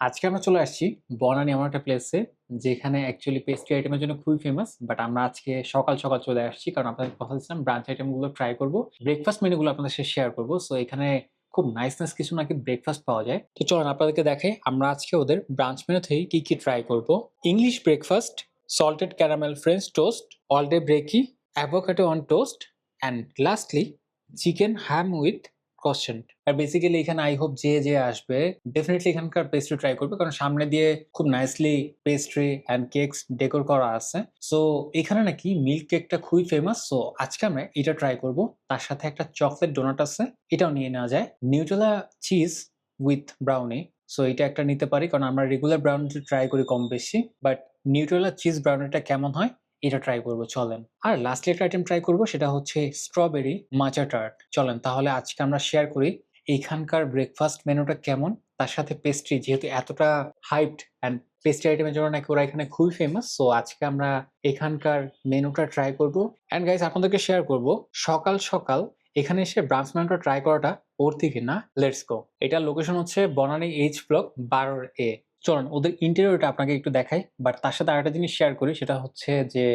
আজকে আমরা চলে আসছি বনানি এমন একটা প্লেসে যেখানে অ্যাকচুয়ালি পেস্ট্রি আইটেমের জন্য খুবই ফেমাস বাট আমরা আজকে সকাল সকাল চলে আসছি, কারণ আপনাদের কথা দিচ্ছিলাম ব্রাঞ্চ আইটেমগুলো ট্রাই করব। ব্রেকফাস্ট মেনুগুলো আপনাদের সাথে শেয়ার করব সো এখানে খুব নাইস নাইস কিছু নাকি ব্রেকফাস্ট পাওয়া যায়। তো চলুন আপনাদেরকে দেখে আমরা আজকে ওদের ব্রাঞ্চ মেনু থেকে কি কি ট্রাই করব। English breakfast salted caramel French toast all day brekkie avocado on toast and lastly chicken ham with croissant R basically এখানে আই হোপ যে যে আসবে ডেফিনেটলি এখানকার পেস্ট্রি ট্রাই করবে, কারণ সামনে দিয়ে খুব nicely pastry and cakes decor করা আছে। সো এখানে নাকি মিল্ক কেকটা খুবই ফেমাস সো আজকে আমরা এটা ট্রাই করব। তার সাথে একটা চকলেট ডোনাট আছে, এটাও নিয়ে নেওয়া যায়। Nutella cheese with brownie so এটা একটা নিতে পারি, কারণ আমরা রেগুলার ব্রাউনিটা ট্রাই করি কম বেশি বাট নিউটেলা চিজ ব্রাউনিটা কেমন হয়? এটা ট্রাই করব, চলেন। আর লাস্টলি একটা আইটেম ট্রাই করব, সেটা হচ্ছে স্ট্রবেরি মাচা টার্ট চলেন, তাহলে আজকে আমরা শেয়ার করি এইখানকার ব্রেকফাস্ট মেনুটা কেমন, তার সাথে পেস্ট্রি যেহেতু এতটা হাইপড অ্যান্ড পেস্ট্রি আইটেমের জন্য নাকি ওরা এখানে খুবই ফেমাস সো আজকে আমরা এখানকার মেনুটা ট্রাই করব। অ্যান্ড গাইস আপনাদেরকে শেয়ার করব, সকাল সকাল এখানে এসে ব্রাঞ্চ মেনুটা ট্রাই করাটা ওর থেকে না লেটস গো এটার লোকেশন হচ্ছে বনানী এইচ ব্লক বারোর এ চলুন, ওদের ইন্টেরিয়রটা আপনাকে একটু দেখাই বাট তার সাথে আরেকটা জিনিস শেয়ার করি, সেটা হচ্ছে যে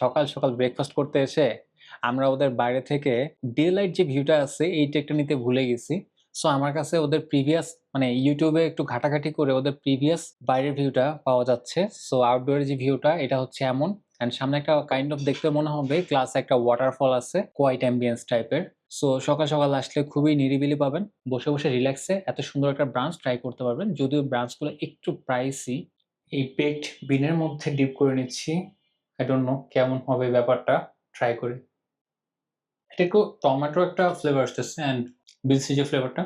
সকাল সকাল ব্রেকফাস্ট করতে এসে আমরা ওদের বাইরে থেকে ডে লাইট যে ভিউটা আছে, এই টেকটা নিতে ভুলে গেছি। সো আমার কাছে ওদের প্রিভিয়াস মানে ইউটিউবে একটু ঘাটাঘাটি করে ওদের প্রিভিয়াস বাইরের ভিউটা পাওয়া যাচ্ছে। সো আউটডোরের যে ভিউটা এটা হচ্ছে এমন। অ্যান্ড সামনে একটা কাইন্ড অফ দেখতে মনে হবে ক্লাস একটা ওয়াটারফল আছে কোয়াইট অ্যাম্বিয়েন্স টাইপের সো সকাল সকাল আসলে খুবই নিরিবিলি পাবেন। বসে বসে রিল্যাক্সে এত সুন্দর একটা ব্রাঞ্চ ট্রাই করতে পারবেন। যদিও ব্রাঞ্চগুলো একটু প্রাইসি এই পেট বিনের মধ্যে ডিপ করে নিচ্ছি। আই ডোন্ট নো কেমন হবে ব্যাপারটা। ট্রাই করি। এটা একটু টমেটো একটা ফ্লেভার আসতেছে অ্যান্ড বিলসি যে ফ্লেভারটা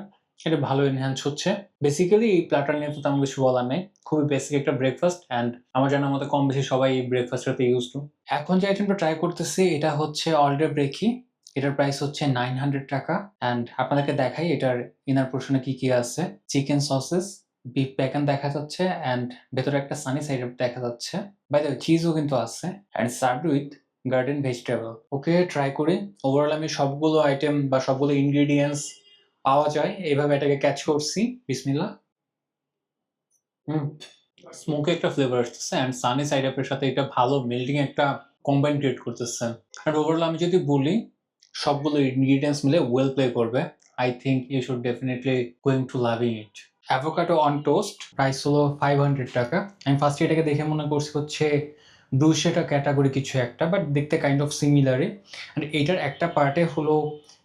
এটা ভালো এনহ্যান্স হচ্ছে। বেসিক্যালি এই প্ল্যাটার নিয়ে তো তেমন কিছু বলার নেই। খুবই বেসিক একটা ব্রেকফাস্ট অ্যান্ড আমার জানার মতো কম বেশি সবাই এই ব্রেকফাস্টটাতে ইউজ এখন যে আইটেমটা ট্রাই করতেছি, এটা হচ্ছে অলডে ব্রেকি এটার প্রাইস হচ্ছে নাইন হান্ড্রেড টাকা। অ্যান্ড আপনাদেরকে দেখাই এটার ইনার পোর্শনে কি কি আছে। চিকেন সসেস বিফ প্যাকেন দেখা যাচ্ছে অ্যান্ড ভেতরে একটা সানি সাইড দেখা যাচ্ছে। বাই দ্য চিজও কিন্তু আছে। And served with garden vegetable okay try করি ওভারঅল আমি সবগুলো আইটেম বা সবগুলো ইনগ্রিডিয়েন্টস পাওয়া যায়। এইভাবে এটাকে ক্যাচ করছি। বিসমিল্লা হুম। স্মোকে একটা ফ্লেভার আসতেছে অ্যান্ড সানি সাইড আপের সাথে এটা ভালো মেল্টিং একটা কম্বাইন ক্রিয়েট করতেছে। আর ওভারঅল আমি যদি বলি সবগুলো ইনগ্রিডিয়েন্টস মিলে ওয়েল প্লে করবে। I think you should definitely going to loving it avocado on toast price হলো ফাইভ হান্ড্রেড টাকা। আমি ফার্স্টে এটাকে দেখে মনে করছি হচ্ছে ব্রুশেটা ক্যাটাগরি কিছু একটা বাট দেখতে কাইন্ড অফ সিমিলারই অ্যান্ড এইটার একটা পার্টে হলো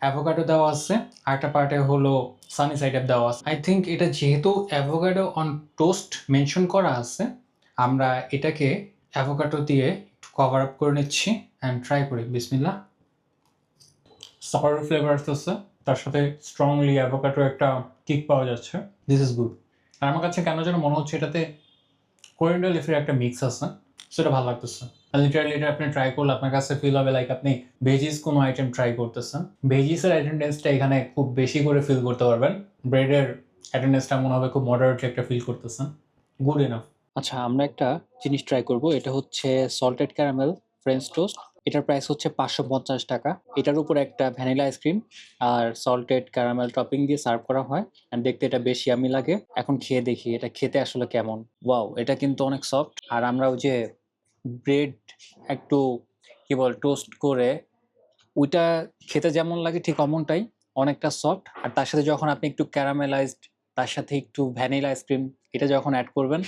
অ্যাভোকাডো দেওয়া আছে, আর একটা পার্টে হলো সানি সাইড আপ দেওয়া আছে। আই থিঙ্ক এটা যেহেতু অ্যাভোকাডো অন টোস্ট মেনশন করা আছে, আমরা এটাকে অ্যাভোকাডো দিয়ে কভার আপ করে নিচ্ছি অ্যান্ড ট্রাই করি। বিসমিল্লা সার ফ্লেভার আসতেছে তার সাথে স্ট্রংলি অ্যাভোকাডো একটা কিক পাওয়া যাচ্ছে। দিস ইজ গুড আর আমার কাছে কেন যেন মনে হচ্ছে এটাতে কোরিয়ান্ডার লিফের একটা মিক্স আছে সেটা ভালো লাগতেছে। লিটারালি এটা আপনি ট্রাই করলে আপনার কাছে ফিল হবে লাইক আপনি ভেজিস কোনো আইটেম ট্রাই করতেছেন। ভেজিসের অ্যাটেন্ডেন্সটা এখানে খুব বেশি করে ফিল করতে পারবেন। ব্রেডের অ্যাটেন্ডেন্সটা মনে হবে খুব মডারেটলি একটা ফিল করতেছেন। গুড এনাফ আচ্ছা আমরা একটা জিনিস ট্রাই করব এটা হচ্ছে সল্টেড ক্যারামেল ফ্রেঞ্চ টোস্ট এটার প্রাইস হচ্ছে পাঁচশো পঞ্চাশ টাকা। এটার উপর একটা ভ্যানিলা আইসক্রিম আর সল্টেড ক্যারামেল টপিং দিয়ে সার্ভ করা হয়। অ্যান্ড দেখতে এটা বেশি আমি লাগে। এখন খেয়ে দেখি এটা খেতে আসলে কেমন। ওয়াও এটা কিন্তু অনেক সফট আর আমরা ওই যে ব্রেড একটু, কি বল টোস্ট করে, ওইটা খেতে যেমন লাগে ঠিক অমনটাই, অনেকটা সফট আর তার সাথে যখন আপনি একটু ক্যারামেলাইজড তার সাথে একটু ভ্যানিলা আইসক্রিম এটা যখন অ্যাড করবেন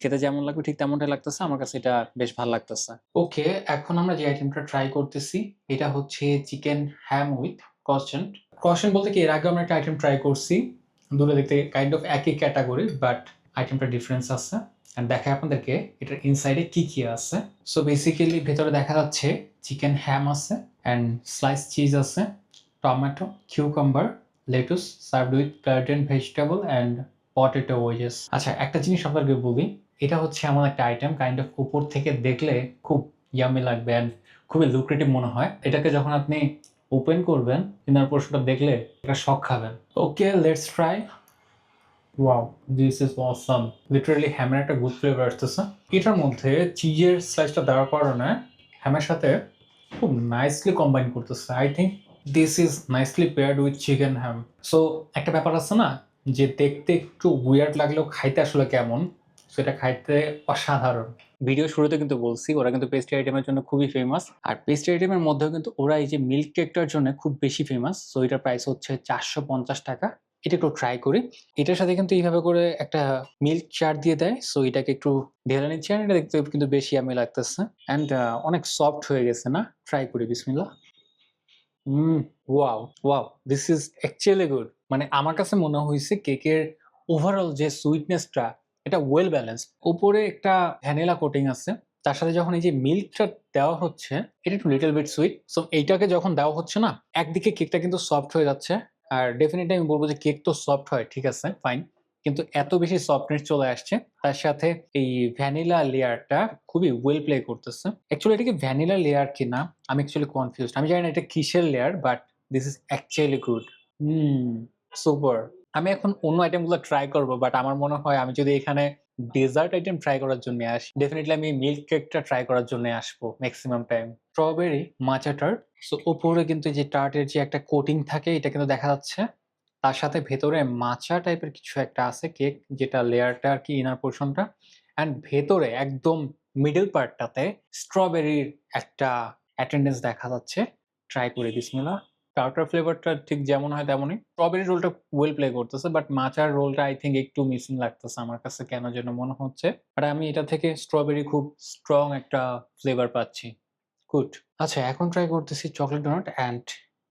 খেতে যেমন লাগবে, ঠিক তেমনটাই লাগতেছে। আমার কাছে এটা বেশ ভালো লাগতেছে। ওকে, এখন আমরা যে আইটেমটা ট্রাই করতেছি, এটা হচ্ছে চিকেন হ্যাম উইথ কস্টেন্ট কস্টেন্ট বলতে কি, এর আগে আমরা একটা আইটেম ট্রাই করছি। দূরে দেখতে কাইন্ড অফ একই ক্যাটাগরি বাট আইটেমটা ডিফারেন্স আছে। অ্যান্ড দেখায় আপনাদেরকে, এটার ইনসাইডে কি কি আছে। সো বেসিক্যালি ভেতরে দেখা যাচ্ছে চিকেন হ্যাম আছে অ্যান্ড স্লাইস চিজ আছে tomato cucumber lettuce served with garden vegetable and potato wedges আচ্ছা একটা জিনিস আপনাদেরকে বলি এটা হচ্ছে এমন একটা আইটেম কাইন্ড অফ উপর থেকে দেখলে খুব ইয়ামি লাগবে অ্যান্ড খুবই লুক্রেটিভ মনে হয়। এটাকে যখন আপনি ওপেন করবেন ইনার পোর্শনটা দেখলে এটা শখ খাবেন। Okay let's try wow this is awesome literally হ্যামের একটা গুড ফ্লেভার আসতেছে। এটার মধ্যে চিজের স্লাইসটা দেওয়ার কারণে হ্যামের সাথে খুব নাইসলি কম্বাইন করতেছে। I think this is nicely paired with chicken ham so একটা ব্যাপার আছে না যে দেখতে একটু উইয়ার্ড লাগলেও খাইতে আসলে কেমন? সেটা খাইতে অসাধারণ। ভিডিও শুরুতে কিন্তু বলছি, ওরা কিন্তু পেস্ট্রি আইটেমের জন্য খুবই ফেমাস আর পেস্ট্রি আইটেমের মধ্যেও কিন্তু ওরা এই যে মিল্ক কেকটার জন্য খুব বেশি ফেমাস সো এটার প্রাইস হচ্ছে চারশো পঞ্চাশ টাকা। এটা একটু ট্রাই করি। এটার সাথে কিন্তু এইভাবে করে একটা মিল্ক চাট দিয়ে দেয়। সো এটাকে একটু ঢেলে নিচ্ছে আর এটা দেখতে কিন্তু বেশি আমি লাগতেছে। অ্যান্ড অনেক সফট হয়ে গেছে না? ট্রাই করি বিসমিল্লা হুম wow wow this is actually good মানে আমার কাছে মনে হয়েছে কেকের ওভারঅল যে সুইটনেসটা এটা ওয়েল ব্যালেন্স উপরে একটা ভ্যানিলা কোটিং আছে, তার সাথে যখন এই যে মিল্কটা দেওয়া হচ্ছে, এটা একটু লিটল বিট সুইট সো এইটাকে যখন দেওয়া হচ্ছে না, একদিকে কেকটা কিন্তু সফট হয়ে যাচ্ছে, আর ডেফিনেটলি আমি বলব যে কেক তো সফট হয়, ঠিক আছে ফাইন কিন্তু এত বেশি সফটনেস চলে আসছে, তার সাথে এই ভ্যানিলা লেয়ারটা খুবই ওয়েল প্লে করতেছে। অ্যাকচুয়ালি এটা কি ভ্যানিলা লেয়ার কিনা? আমি অ্যাকচুয়ালি কনফিউজড আমি জানি না এটা কিসের layer but this is actually good hmm super আমি এখন অন্য আইটেমগুলো ট্রাই করব বাট আমার মনে হয় আমি যদি এখানে ডেজার্ট আইটেম ট্রাই করার জন্য আসি ডেফিনেটলি আমি মিল্ক কেকটা ট্রাই করার জন্য আসব maximum time strawberry matcha tart so উপরে কিন্তু যে টার্টের যে একটা কোটিং থাকে, এটা কিন্তু দেখা যাচ্ছে। তার সাথে ভেতরে মাচা টাইপের কিছু একটা আছে কেক যেটা লেয়ারটা আর কি ইনার পোর্শনটা অ্যান্ড ভেতরে একদম মিডল পার্টটাতে স্ট্রবেরির একটা অ্যাটেন্ডেন্স দেখা যাচ্ছে। ট্রাই করে বিসমিল্লা টার্টার ফ্লেভারটা ঠিক যেমন হয় তেমনই। স্ট্রবেরি রোলটা ওয়েল প্লে করতেছে বাট মাচার রোলটা আই থিঙ্ক একটু মিসিং লাগতেছে আমার কাছে, কেন যেন মনে হচ্ছে। আর আমি এটা থেকে স্ট্রবেরি খুব স্ট্রং একটা ফ্লেভার পাচ্ছি। গুড আচ্ছা এখন ট্রাই করতেছি চকলেট ডোনাট অ্যান্ড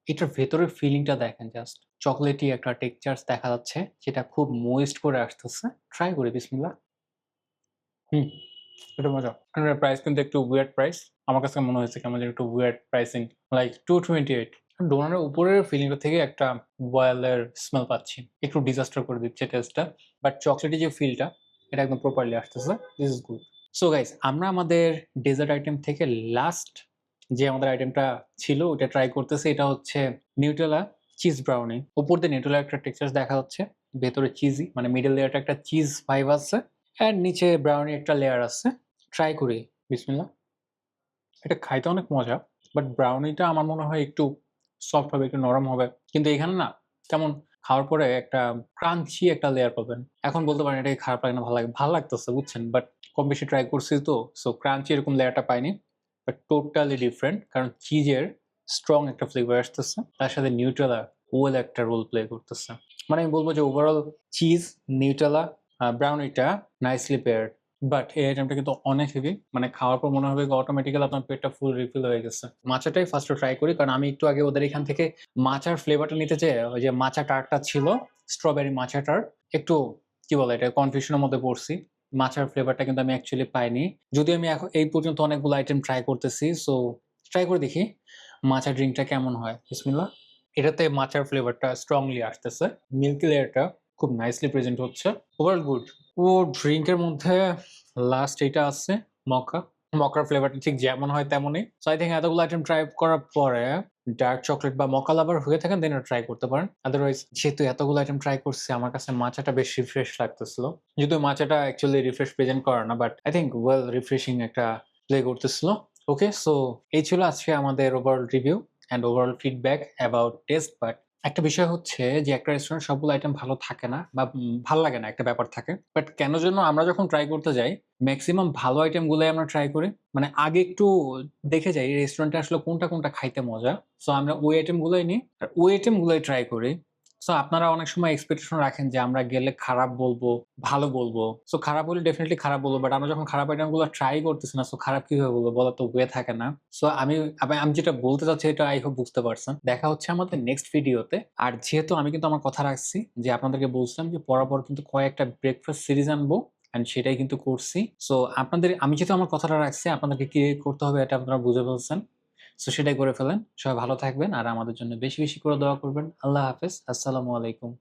এটার ভেতরের ফিলিংটা দেখেন জাস্ট চকলেটি একটা টেক্সচার্স দেখা যাচ্ছে, যেটা খুব মোয়েস্ট করে আসতেছে। ট্রাই করি বিসমিল্লা হুম, এটা মজা। প্রাইস কিন্তু একটু উইয়ার্ড প্রাইস আমার কাছে মনে হয়েছে কেমন একটু weird pricing like two twenty eight ডোনারের উপরের ফিলিংটা থেকে একটা বয়েলের স্মেল পাচ্ছি। একটু ডিজাস্টার করে দিচ্ছে টেস্টটা বাট চকলেটি যে ফিলটা এটা একদম প্রপারলি আসতেছে। This is good so guys আমরা আমাদের ডেজার্ট আইটেম থেকে লাস্ট যে আমাদের আইটেমটা ছিল ওটা ট্রাই করতেছি। এটা হচ্ছে নিউটেলা চিজ ব্রাউনি উপর দিয়ে নিউটেলা একটা টেক্সচার দেখা যাচ্ছে ভেতরে চিজি মানে মিডল লেয়ারটা একটা চিজ ভাইব আছে। আর নিচে ব্রাউনি একটা লেয়ার আছে। ট্রাই করি। বিসমিল্লা এটা খাইতে অনেক মজা। বাট ব্রাউনিটা আমার মনে হয় একটু সফট হবে, একটু নরম হবে। কিন্তু এখানে না, কেমন খাওয়ার পরে একটা ক্রাঞ্চি একটা লেয়ার পাবেন। এখন বলতে পারেন এটা খারাপ লাগে না, ভালো লাগে, ভালো লাগতেছে, বুঝছেন? বাট কম বেশি ট্রাই করছি তো সো ক্রাঞ্চি এরকম লেয়ারটা পাইনি। বাট টোটালি ডিফারেন্ট কারণ চিজের স্ট্রং একটা ফ্লেভার আসতেছে। তার সাথে নিউট্রেলা ওয়েল একটা রোল প্লে করতেছে। মানে আমি বলব যে ওভারঅল চিজ নিউটেলা ব্রাউনিটা নাইসলি পেয়ার্ড বাট এই আইটেমটা কিন্তু অনেক হেভি মানে খাওয়ার পর মনে হবে অটোমেটিক্যালি আপনার পেটটা ফুল রিফিল হয়ে গেছে। মাচাটাই ফার্স্ট ট্রাই করি, কারণ আমি একটু আগে ওদের এখান থেকে মাচার ফ্লেভারটা নিতে চাই ওই যে মাচা টার্টটা ছিল স্ট্রবেরি মাচা টার্ট একটু কি বলে এটা কনফিউশনের মধ্যে পড়ছি। মাচার ফ্লেভারটা কিন্তু আমি অ্যাকচুয়ালি পাইনি। যদি আমি এখন এই পর্যন্ত অনেকগুলো আইটেম ট্রাই করতেছি সো ট্রাই করে দেখি মাচা ড্রিঙ্কটা কেমন হয়। বিসমিল্লা এটাতে মাচার ফ্লেভারটা স্ট্রংলি আসতেছে। মিল্কি লেয়ারটা খুব নাইসলি প্রেজেন্ট হচ্ছে। ওভারঅল গুড ও ড্রিঙ্কের মধ্যে লাস্ট এটা আছে, মকা। মকার ফ্লেভারটা ঠিক যেমন হয় তেমনই। সো আই থিঙ্ক এতগুলো আইটেম ট্রাই করার পরে ডার্ক চকলেট বা মকা লাভার হয়ে থাকেন দেন ট্রাই করতে পারেন। আদারওয়াইজ যেহেতু এতগুলো আইটেম ট্রাই করছি, আমার কাছে মাছাটা বেশ রিফ্রেশ লাগতেছিল। যদিও মাচাটা অ্যাকচুয়ালি রিফ্রেশ প্রেজেন্ট করে না but I think well refreshing একটা প্লে করতেছিল। ওকে সো এই ছিল আজকে আমাদের overall review and overall feedback about taste but একটা বিষয় হচ্ছে যে, একটা রেস্টুরেন্ট সবগুলো আইটেম ভালো থাকে না বা ভালো লাগে না, একটা ব্যাপার থাকে। বাট কেন জন্য আমরা যখন ট্রাই করতে যাই ম্যাক্সিমাম ভালো আইটেমগুলোই আমরা ট্রাই করি। মানে আগে একটু দেখে যাই রেস্টুরেন্টে আসলে কোনটা কোনটা খাইতে মজা। সো আমরা ওই আইটেমগুলোই নিই, আর ওই আইটেমগুলোই ট্রাই করি। সো আপনারা অনেক সময় এক্সপেকটেশন রাখেন যে আমরা গেলে খারাপ বলব, ভালো বলব। সো খারাপ হলে ডেফিনেটলি খারাপ বলব বাট আমরা যখন খারাপ আইটেমগুলো ট্রাই করতেছি না সো খারাপ কীভাবে বলব বলা তো ওয়ে থাকে না। সো আমি- আমি যেটা বলতে চাচ্ছি এটা আই হোপ বুঝতে পারছেন। দেখা হচ্ছে আমাদের নেক্সট ভিডিওতে আর যেহেতু আমি কিন্তু আমার কথা রাখছি, যে আপনাদেরকে বলছিলাম যে পরাপর কিন্তু কয়েকটা ব্রেকফাস্ট সিরিজ আনব অ্যান্ড সেটাই কিন্তু করছি। সো আপনাদের, আমি যেহেতু আমার কথাটা রাখছি, আপনাদেরকে কি করতে হবে এটা আপনারা বুঝে ফেলছেন। সো সেটাই করে ফেলেন। সবাই ভালো থাকবেন আর আমাদের জন্য বেশি বেশি করে দোয়া করবেন। আল্লাহ হাফেজ। আসসালামু আলাইকুম।